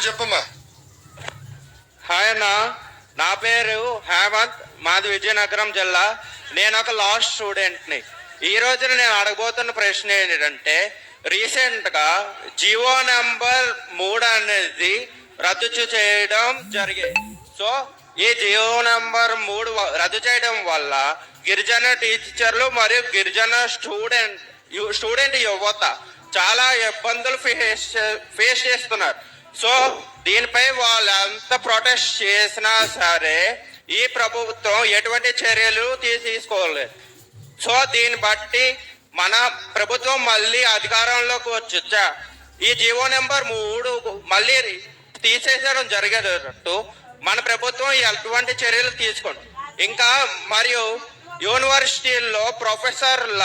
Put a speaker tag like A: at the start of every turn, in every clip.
A: ఇప్పుడు చెప్పమ్మా.
B: హాయ్ అన్న. నా పేరు హేమంత్. మాది విజయనగరం జిల్లా. నేను ఒక లాస్ట్ స్టూడెంట్ని ఈ రోజున నేను అడగబోతున్న ప్రశ్న ఏంటంటే రీసెంట్గా జియో నెంబర్ మూడు అనేది రద్దు చేయడం జరిగింది. సో ఈ జియో నెంబర్ మూడు రద్దు చేయడం వల్ల గిరిజన టీచర్లు మరియు గిరిజన స్టూడెంట్ స్టూడెంట్ యువత చాలా ఇబ్బందులు ఫేస్ ఫేస్ చేస్తున్నారు. సో దీనిపై వాళ్ళు ఎంత ప్రొటెస్ట్ చేసినా సరే ఈ ప్రభుత్వం ఎటువంటి చర్యలు తీసుకోలేదు సో దీన్ని బట్టి మన ప్రభుత్వం మళ్ళీ అధికారంలోకి వచ్చా ఈ జీవో నెంబర్ మూడు మళ్ళీ తీసేసడం జరిగేటట్టు మన ప్రభుత్వం ఎటువంటి చర్యలు తీసుకోండి ఇంకా మరియు యూనివర్సిటీల్లో ప్రొఫెసర్ల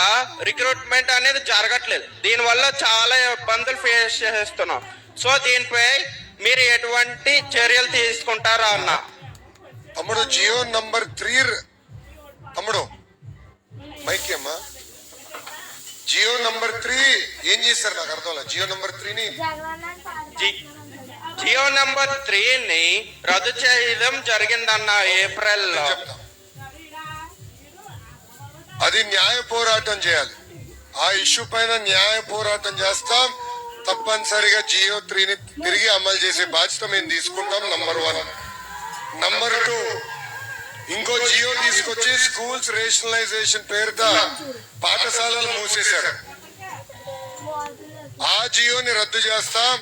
B: రిక్రూట్మెంట్ అనేది జరగట్లేదు. దీనివల్ల చాలా ఇబ్బందులు ఫేస్ చేస్తున్నాం. సో దీనిపై మీరు ఎటువంటి చర్యలు తీసుకుంటారా అన్న?
A: తమ్ముడు జియో నంబర్ త్రీ తమ్ముడు మైక్ అమ్మా జియో నంబర్ త్రీ. ఏం చేస్తారు నాకు అర్థం జియో నంబర్ త్రీని
B: జి- జియో నెంబర్ త్రీని రద్దు చేయడం జరిగిందన్న ఏప్రిల్లో.
A: చెప్తా. అది న్యాయ పోరాటం చేయాలి. ఆ ఇష్యూ పైన న్యాయ పోరాటం చేస్తాం. తప్పనిసరిగా జియో త్రీని తిరిగి అమలు చేసే బాధ్యత మేము తీసుకుంటాం నంబర్ వన్ నంబర్ టూ ఇంకో జియో తీసుకొచ్చి స్కూల్స్ రేషనలైజేషన్ పేరుతో పాఠశాలలు మూసేశారు. ఆ జియోని రద్దు చేస్తాం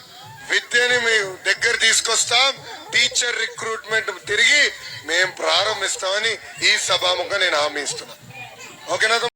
A: విద్యని మేము దగ్గర తీసుకొస్తాం టీచర్ రిక్రూట్మెంట్ తిరిగి మేము ప్రారంభిస్తామని ఈ సభాముఖంగా నేను హామీ ఇస్తున్నా. ఓకేనా?